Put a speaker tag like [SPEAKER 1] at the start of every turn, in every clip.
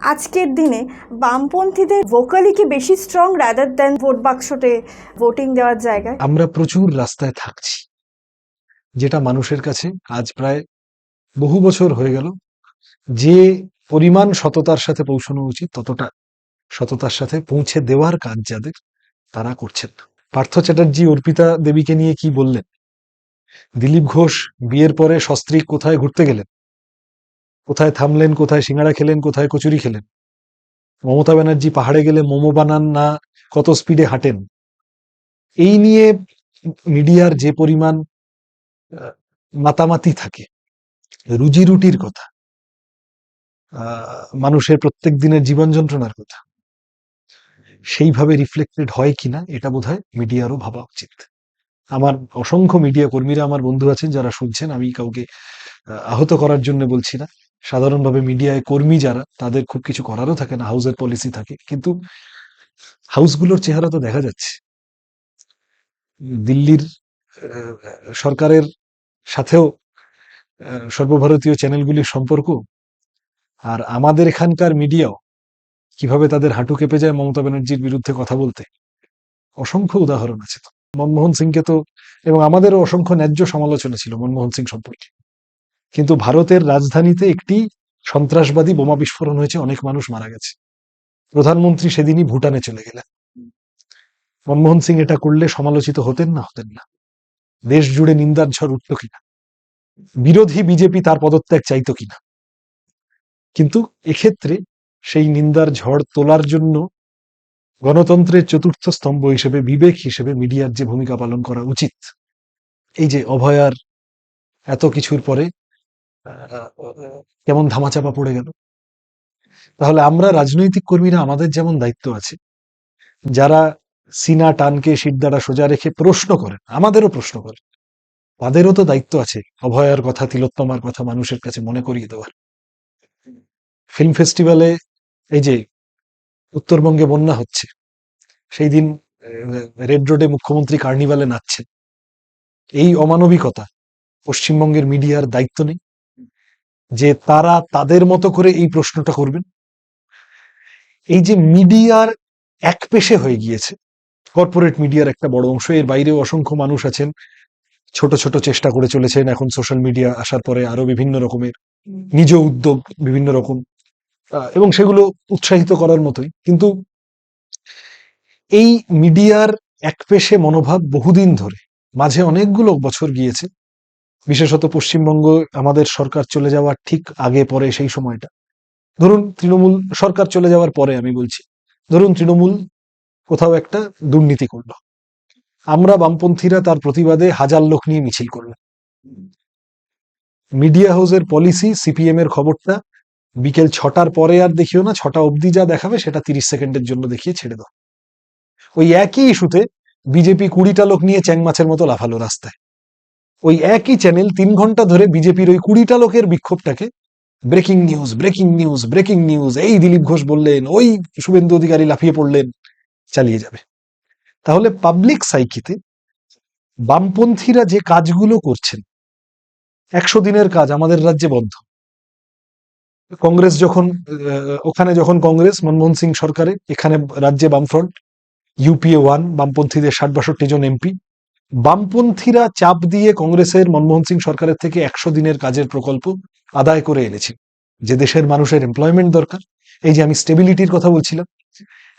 [SPEAKER 1] আজকের দিনে বামপন্থীদের ভোকালি কি বেশি স্ট্রং রাদার দেন ভোট বাক্সতে ভোটিং দেওয়ার জায়গায়?
[SPEAKER 2] আমরা প্রচুর রাস্তায় থাকছি। যেটা মানুষের কাছে আজ প্রায় বহু বছর হয়ে গেল। যে পরিমাণ সততার সাথে পৌঁছানো উচিত, ততটা সততার সাথে পৌঁছে দেওয়ার কাজ যাদের, তারা করছেন। পার্থ চ্যাটার্জি অর্পিতা দেবীকে নিয়ে কি বললেন? দিলীপ ঘোষ বিয়ের পরে সস্ত্রীক কোথায় ঘুরতে গেলেন? কোথায় থামলেন, কোথায় সিঙ্গাড়া খেলেন, কোথায় কচুরি খেলেন? মমতা ব্যানার্জি পাহাড়ে গেলে মোমো বানান না, কত স্পিডে হাঁটেন? এই নিয়ে মিডিয়ার যে পরিমাণ মাতামাতি থাকে, রুজি রুটির কথা মানুষের প্রত্যেক দিনের জীবন যন্ত্রণার কথা, সেইভাবে রিফ্লেক্টেড হয় কিনা এটা বোধ হয় মিডিয়ারও ভাবা উচিত। আমার অসংখ্য মিডিয়া কর্মীরা, আমার বন্ধু আছেন, যারা শুনছেন, আমি কাউকে আহত করার জন্য বলছি না। সাধারণভাবে মিডিয়ায় কর্মী যারা, তাদের খুব কিছু করারও থাকে না, হাউসের পলিসি থাকে। কিন্তু হাউসগুলোর চেহারা তো দেখা যাচ্ছে। দিল্লির সরকারের সাথেও সর্বভারতীয় চ্যানেলগুলির সম্পর্ক আর আমাদের এখানকার মিডিয়াও কীভাবে তাদের হাঁটু কেঁপে যায় মমতা ব্যানার্জির বিরুদ্ধে কথা বলতে, অসংখ্য উদাহরণ আছে। তো মনমোহন সিংকে তো, এবং আমাদেরও অসংখ্য ন্যায্য সমালোচনা ছিল মনমোহন সিং সম্পর্কে। কিন্তু ভারতের রাজধানীতে একটি সন্ত্রাসবাদী বোমা বিস্ফোরণ হয়েছে, অনেক মানুষ মারা গেছে। প্রধানমন্ত্রী সেদিনই ভুটানে চলে গেলেন। মনমোহন সিং এটা করলে সমালোচিত হতেন না হতেন না। দেশ জুড়ে নিন্দার ঝড় উঠল কিনা? বিরোধী বিজেপি তার পদত্যাগ চাইতো কিনা? কিন্তু এক্ষেত্রে সেই নিন্দার ঝড় তোলার জন্য গণতন্ত্রের চতুর্থ স্তম্ভ হিসেবে, বিবেক হিসেবে মিডিয়ার যে ভূমিকা পালন করা উচিত, এই যে অভয়ার এত কিছুর পরে কেমন ধামাচাপা পড়ে গেল। তাহলে আমরা রাজনৈতিক কর্মীরা আমাদের যেমন দায়িত্ব আছে, যারা সিনা টানকে সিদ্ধারা সোজা রেখে প্রশ্ন করেন, আমাদেরও প্রশ্ন করেন। তাদেরও তো দায়িত্ব আছে, অভয়ার কথা, তিলোত্তমার কথা মানুষের কাছে মনে করিয়ে দেওয়ার। ফিল্ম ফেস্টিভ্যালে এই যে উত্তরবঙ্গে বন্যা হচ্ছে, সেই দিন রেড রোডে মুখ্যমন্ত্রী কার্নিভালে নাচছেন। এই অমানবিকতা পশ্চিমবঙ্গের মিডিয়ার দায়িত্ব নেই। যে তারা তাদের মতো করে এই প্রশ্নটা করবেন। এই যে মিডিয়ার এক পেশে হয়ে গিয়েছে, কর্পোরেট মিডিয়ার একটা বড় অংশ, এর বাইরেও অসংখ্য মানুষ আছেন, ছোট ছোট চেষ্টা করে চলেছেন, এখন সোশ্যাল মিডিয়া আসার পরে আরও বিভিন্ন রকমের, নিজ উদ্যোগ বিভিন্ন রকম এবং সেগুলো উৎসাহিত করার মতোই। কিন্তু এই মিডিয়ার এক পেশে মনোভাব বহুদিন ধরে, মাঝে অনেকগুলো বছর গিয়েছে বিশেষত পশ্চিমবঙ্গ আমাদের সরকার চলে যাওয়ার ঠিক আগে, পরে সেই সময়টা। ধরুন তৃণমূল সরকার চলে যাওয়ার পরে আমি বলছি, ধরুন তৃণমূল কোথাও একটা দুর্নীতি করল। আমরা বামপন্থীরা তার প্রতিবাদে হাজার লোক নিয়ে মিছিল করলাম। মিডিয়া হাউসের পলিসি সিপিএম এর খবরটা, বিকেল ছটার পরে আর দেখিও না, ছটা অবধি যা দেখাবে সেটা তিরিশ সেকেন্ডের জন্য দেখিয়ে ছেড়ে দাও। ওই একই ইস্যুতে বিজেপি কুড়িটা লোক নিয়ে চ্যাং মাছের মতো লাফালো রাস্তায়। ওই একই চ্যানেল তিন ঘণ্টা ধরে বিজেপির ওই কুড়িটা লোকের বিক্ষোভটাকে breaking news breaking news breaking news এই দিলীপ ঘোষ বললেন, ওই শুভেন্দু অধিকারী লাফিয়ে পড়লেন, চালিয়ে যাবে। তাহলে পাবলিক সাইকিতে বামপন্থীরা যে কাজগুলো করছেন, একশো দিনের কাজ আমাদের রাজ্যে বন্ধ। কংগ্রেস যখন ওখানে যখন কংগ্রেস, মনমোহন সিং সরকারে, এখানে রাজ্যে বামফ্রন্ট ইউপিএ ওয়ান বামপন্থীদের ষাট বাষট্টি জন এমপি বামপন্থীরা চাপ দিয়ে কংগ্রেসের মনমোহন সিং সরকারের থেকে একশো দিনের কাজের প্রকল্প আদায় করে এনেছি। যে দেশের মানুষের এমপ্লয়মেন্ট দরকার। এই যে আমি স্টেবিলিটির কথা বলছিলাম,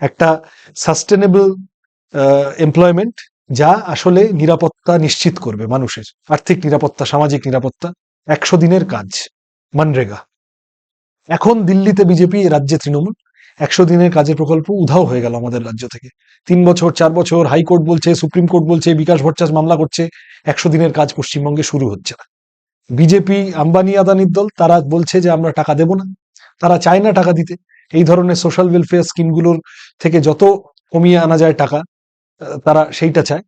[SPEAKER 2] একটা সাস্টেনেবল এমপ্লয়মেন্ট যা আসলে নিরাপত্তা নিশ্চিত করবে মানুষের। আর্থিক নিরাপত্তা, সামাজিক নিরাপত্তা, একশো দিনের কাজ। মানরেগা। এখন দিল্লিতে বিজেপি রাজ্যে তৃণমূল। একশো দিনের কাজের প্রকল্প উধাও হয়ে গেল আমাদের রাজ্য থেকে। তিন বছর, চার বছর, হাইকোর্ট বলছে, সুপ্রিম কোর্ট বলছে, বিকাশ ভট্টাচার্য মামলা করছে, একশো দিনের কাজ পশ্চিমবঙ্গে শুরু হচ্ছে না। বিজেপি, আম্বানি, আদানির দল, তারা বলছে যে আমরা টাকা দেব না। তারা চায় না টাকা দিতে। এই ধরনের সোশ্যাল ওয়েলফেয়ার স্কিমগুলোর থেকে যত কমিয়ে আনা যায় টাকা তারা সেইটা চায়।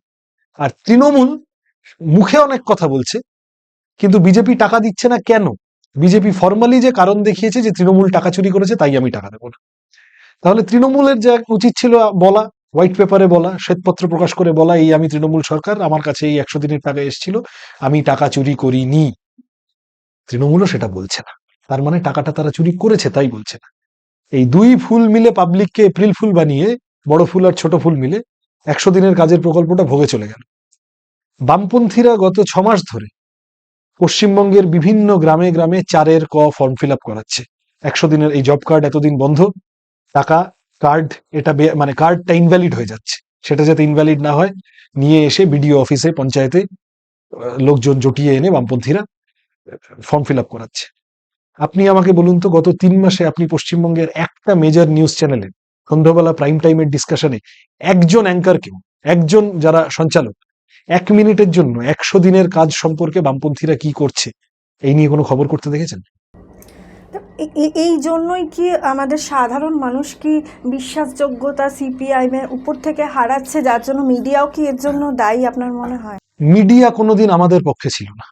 [SPEAKER 2] আর তৃণমূল মুখে অনেক কথা বলছে, কিন্তু বিজেপি টাকা দিচ্ছে না কেন? বিজেপি ফর্মালি যে কারণ দেখিয়েছে যে তৃণমূল টাকা চুরি করেছে, তাই আমি টাকা দেবো না। তাহলে তৃণমূলের যা উচিত ছিল বলা, হোয়াইট পেপারে বলা, শ্বেতপত্র প্রকাশ করে বলা, এই আমি তৃণমূল সরকার, আমার কাছে এই একশো দিনের টাকা এসেছিল, আমি টাকা চুরি করিনি। তৃণমূলও সেটা বলছে না। তার মানে টাকাটা তারা চুরি করেছে, তাই বলছে না। এই দুই ফুল মিলে পাবলিককে এপ্রিল ফুল বানিয়ে, বড় ফুল আর ছোট ফুল মিলে, একশো দিনের কাজের প্রকল্পটা ভোগে চলে গেল। বামপন্থীরা গত ছ মাস ধরে পশ্চিমবঙ্গের বিভিন্ন গ্রামে গ্রামে চারের ক ফর্ম ফিল আপ করাচ্ছে। একশো দিনের এই জব কার্ড এতদিন বন্ধ। টাকা কার্ড এটা মানে কার্ডটা ইনভ্যালিড হয়ে যাচ্ছে। সেটা যাতে ইনভ্যালিড না হয়, নিয়ে এসে বিডিও অফিসে পঞ্চায়েতে লোকজন জটিয়ে এনে বামপন্থীরা ফর্ম ফিল আপ করাচ্ছে। আপনি আমাকে বলুন তো, গত তিন মাসে আপনি পশ্চিমবঙ্গের একটা মেজর নিউজ চ্যানেলে সন্ধ্যাবেলা প্রাইম টাইমের ডিসকাশনে একজন অ্যাঙ্কার কেউ, একজন যারা সঞ্চালক, এক মিনিটের জন্য একশো দিনের কাজ সম্পর্কে বামপন্থীরা কি করছে, এই নিয়ে কোনো খবর করতে দেখেছেন?
[SPEAKER 1] এই জন্যই কি আমাদের সাধারণ মানুষ কি বিশ্বাসযোগ্যতা সিপিআইএম এর উপর থেকে হারাচ্ছে? যার জন্য মিডিয়াও কি এর জন্য দায়ী আপনার মনে হয়?
[SPEAKER 2] মিডিয়া কোনোদিন আমাদের পক্ষে ছিল না।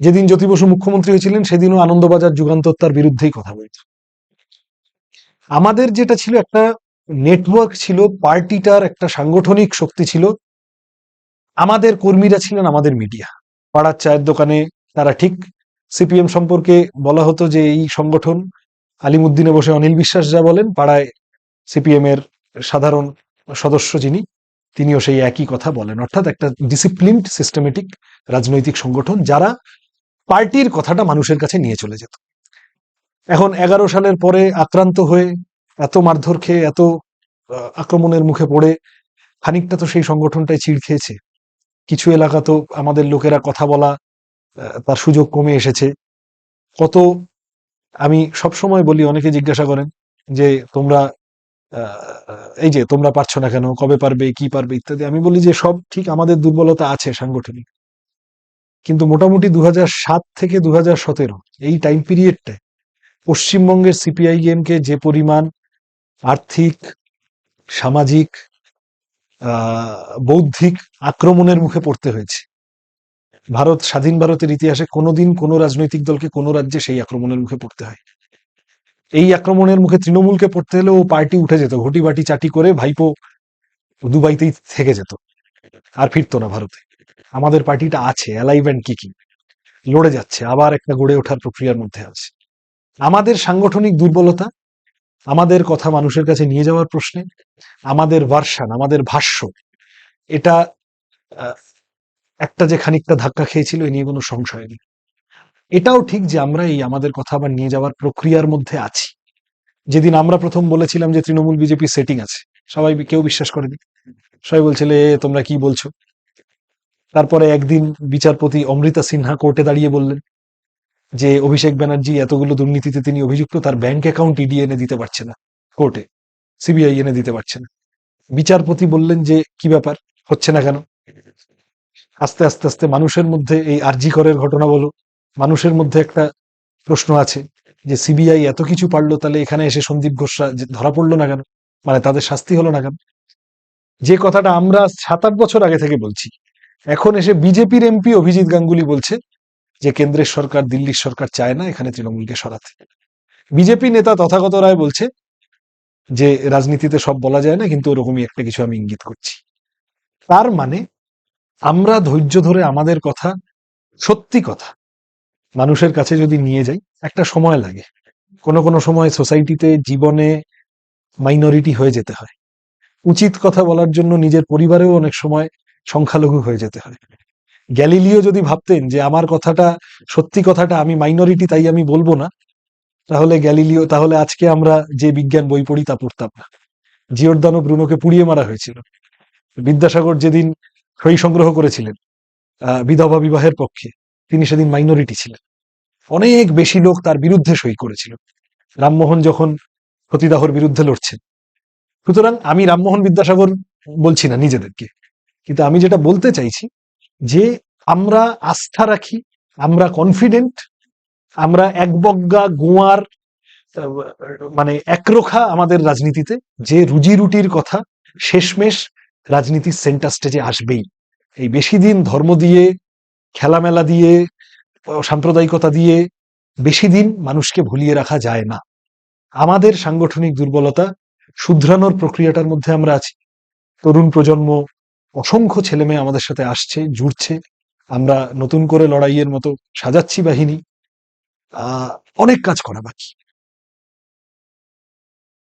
[SPEAKER 2] যেদিন জ্যোতি বসু মুখ্যমন্ত্রী হয়েছিলেন, সেদিনও আনন্দবাজার যুগান্তর তার বিরুদ্ধেই কথা বলত। আমাদের যেটা ছিল একটা নেটওয়ার্ক ছিল, পার্টিটার একটা সাংগঠনিক শক্তি ছিল। আমাদের কর্মীরা ছিলেন আমাদের মিডিয়া। পাড়ার চায়ের দোকানে তারা ঠিক সিপিএম সম্পর্কে বলা হতো যে এই সংগঠন আলিমুদ্দিনে বসে অনিল বিশ্বাস যা বলেন, পাড়ায় সিপিএম এর সাধারণ সদস্য যিনি, তিনিও সেই একই কথা বলেন। অর্থাৎ একটা ডিসিপ্লিনড সিস্টেমেটিক রাজনৈতিক সংগঠন যারা পার্টির কথাটা মানুষের কাছে নিয়ে চলে যেত। এখন এগারো সালের পরে আক্রান্ত হয়ে এত মারধর খেয়ে, এত আক্রমণের মুখে পড়ে, খানিকটা তো সেই সংগঠনটাই চিড় খেয়েছে। কিছু এলাকা তো আমাদের লোকেরা কথা বলা তার সুযোগ কমে এসেছে। কত আমি সব সময় বলি, অনেকে জিজ্ঞাসা করেন যে, তোমরা এই যে তোমরা পারছ না কেন? কবে পারবে? কি পারবে? ইত্যাদি। আমি বলি যে, সব ঠিক আমাদের দুর্বলতা আছে সাংগঠনিক। কিন্তু মোটামুটি দু থেকে দু সতেরো, এই টাইম পিরিয়ডটায় পশ্চিমবঙ্গের সিপিআইএম কে যে পরিমাণ আর্থিক, সামাজিক বৌদ্ধিক আক্রমণের মুখে পড়তে হয়েছে ভারত, স্বাধীন ভারতের ইতিহাসে কোনোদিন কোনো রাজনৈতিক দলকে কোনো রাজ্যে সেই আক্রমণের মুখে পড়তে হয়। এই আক্রমণের মুখে তৃণমূলকে পড়তে হলে ও পার্টি উঠে যেত ঘটি বাটি চাটি করে ভাইপো দুবাইতেই থেকে যেত। আর ফিরতো না ভারতে। আমাদের পার্টিটা আছে অ্যালাইভ অ্যান্ড কিকিং লড়ে যাচ্ছে, আবার একটা গড়ে ওঠার প্রক্রিয়ার মধ্যে আছে। আমাদের সাংগঠনিক দুর্বলতা, আমাদের কথা মানুষের কাছে নিয়ে যাওয়ার প্রশ্নে, আমাদের ভার্সান, আমাদের ভাষ্য, এটা একটা যে খানিকটা ধাক্কা খেয়েছিল এ নিয়ে কোনো সংশয় নেই। এটাও ঠিক যে আমরা এই আমাদের কথা আবার নিয়ে যাওয়ার প্রক্রিয়ার মধ্যে আছি। যেদিন আমরা প্রথম বলেছিলাম যে তৃণমূল বিজেপি সেটিং আছে সবাই কেউ বিশ্বাস করেনি। সবাই বলছিল "এ, তোমরা কি বলছো? তারপরে একদিন বিচারপতি অমৃতা সিনহা কোর্টে দাঁড়িয়ে বললেন যে অভিষেক ব্যানার্জি এতগুলো দুর্নীতিতে তিনি অভিযুক্ত তার ব্যাংক অ্যাকাউন্ট ইডি এনে দিতে পারছে না কোর্টে সিবিআই এনে দিতে পারছে না। বিচারপতি বললেন যে কি ব্যাপার? হচ্ছে না কেন? আস্তে আস্তে আস্তে মানুষের মধ্যে এই আরজি করের ঘটনা বলো। মানুষের মধ্যে একটা প্রশ্ন আছে যে, সিবিআই এত কিছু পারল, তাহলে এখানে এসে সন্দীপ ঘোষরা ধরা পড়ল না কেন? মানে তাদের শাস্তি হলো না কেন? যে কথাটা আমরা সাত আট বছর আগে থেকে বলছি, এখন এসে বিজেপির এমপি অভিজিৎ গাঙ্গুলি বলছে যে, কেন্দ্রের সরকার দিল্লির সরকার চায় না, এখানে তৃণমূলকে সরাতে। বিজেপি নেতা তথাগত রায় বলছে যে, রাজনীতিতে সব বলা যায় না, কিন্তু ওরকমই একটা কিছু আমি ইঙ্গিত করছি। তার মানে আমরা ধৈর্য ধরে আমাদের কথা, সত্যি কথা, মানুষের কাছে যদি নিয়ে যাই, একটা সময় লাগে। কোনো কোনো সময় সোসাইটিতে জীবনে মাইনরিটি হয়ে যেতে হয়। উচিত কথা বলার জন্য নিজের পরিবারেও অনেক সময় সংখ্যালঘু হয়ে যেতে হয়। গ্যালিলিও যদি ভাবতেন যে আমার কথাটা, সত্যি কথাটা আমি মাইনরিটি তাই আমি বলব না, তাহলে গ্যালিলিও, তাহলে আজকে আমরা যে বিজ্ঞান বই পড়ি তা পড়তাম না। জিওরদানো ব্রুনোকে পুড়িয়ে মারা হয়েছিল। বিদ্যাসাগর যেদিন সই সংগ্রহ করেছিলেন বিধবা বিবাহের পক্ষে। তিনি সেদিন মাইনরিটি ছিলেন। অনেক বেশি লোক তার বিরুদ্ধে সই করেছিল। রামমোহন যখন সতীদাহর বিরুদ্ধে লড়ছেন। সুতরাং আমি রামমোহন বিদ্যাসাগর বলছি না নিজেদেরকে। কিন্তু আমি যেটা বলতে চাইছি যে আমরা আস্থা রাখি, আমরা কনফিডেন্ট আমরা একবজ্ঞা গোয়ার মানে একরোখা আমাদের রাজনীতিতে যে রুজি রুটির কথা শেষমেশ রাজনীতির সেন্টার স্টেজে আসবেই। এই বেশি দিন ধর্ম দিয়ে, খেলামেলা দিয়ে, সাম্প্রদায়িকতা দিয়ে বেশি দিন মানুষকে ভুলিয়ে রাখা যায় না। আমাদের সাংগঠনিক দুর্বলতা শুধরানোর প্রক্রিয়াটার মধ্যে আমরা আছি। তরুণ প্রজন্ম, অসংখ্য ছেলেমেয়ে আমাদের সাথে আসছে, জুড়ছে। আমরা নতুন করে লড়াইয়ের মতো সাজাচ্ছি বাহিনী। অনেক কাজ করা বাকি।